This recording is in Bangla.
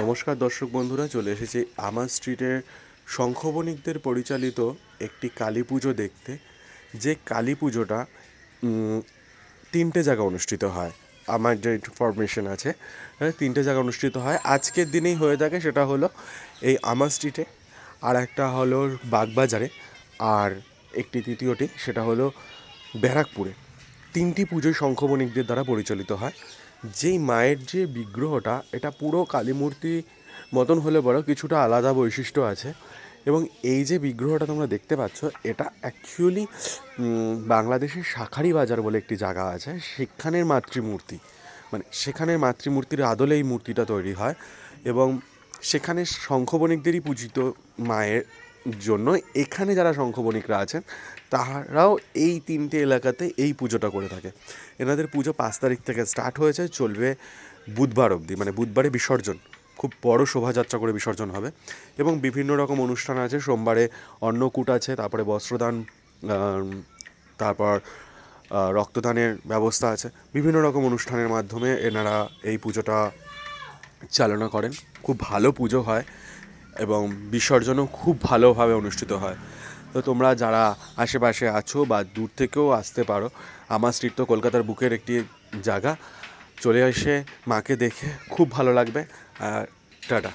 নমস্কার দর্শক বন্ধুরা, চলে এসেছি আমার স্ট্রিটের শঙ্খবণিকদের পরিচালিত একটি কালী পুজো দেখতে। যে কালী পুজোটা তিনটে জায়গায় অনুষ্ঠিত হয়। আমার যে ইনফরমেশন আছে তিনটে জায়গায় অনুষ্ঠিত হয়। আজকের দিনেই হয়ে থাকে সেটা হলো এই আমার স্ট্রিটে, আর একটা হলো বাগবাজারে, আর একটি তৃতীয়টি, সেটা হলো ব্যারাকপুরে। তিনটি পুজোই শঙ্খবণিকদের দ্বারা পরিচালিত হয়। যেই মায়ের যে বিগ্রহটা, এটা পুরো কালী মূর্তি মতন হলে বড় কিছুটা আলাদা বৈশিষ্ট্য আছে। এবং এই যে বিগ্রহটা তোমরা দেখতে পাচ্ছ, এটা অ্যাকচুয়ালি বাংলাদেশের শাখারি বাজার বলে একটি জায়গা আছে। সেখানের মাতৃমূর্তি। মানে সেখানের মাতৃমূর্তির আদলে এই মূর্তিটা তৈরি হয়। এবং সেখানে শঙ্খবণিকদেরই পূজিত মায়ের জন্য এখানে যারা শঙ্খবণিকরা আছেন, তারাও এই তিনটে এলাকাতে এই পুজোটা করে থাকে। এনাদের পুজো পাঁচ তারিখ থেকে স্টার্ট হয়েছে, চলবে বুধবার অবধি মানে বুধবারে বিসর্জন। খুব বড় শোভাযাত্রা করে বিসর্জন হবে এবং বিভিন্ন রকম অনুষ্ঠান আছে। সোমবারে অন্নকূট আছে, তারপরে বস্ত্রদান তারপর রক্তদানের ব্যবস্থা আছে। বিভিন্ন রকম অনুষ্ঠানের মাধ্যমে এনারা এই পুজোটা চালনা করেন। খুব ভালো পুজো হয়। এবং বিসর্জনও খুব ভালোভাবে অনুষ্ঠিত হয়। তো তোমরা যারা আশেপাশে আছো বা দূর থেকেও আসতে পারো, আমার স্ট্রিট তো কলকাতার বুকের একটি জায়গা। চলে এসে মাকে দেখে খুব ভালো লাগবে। আর টাটা।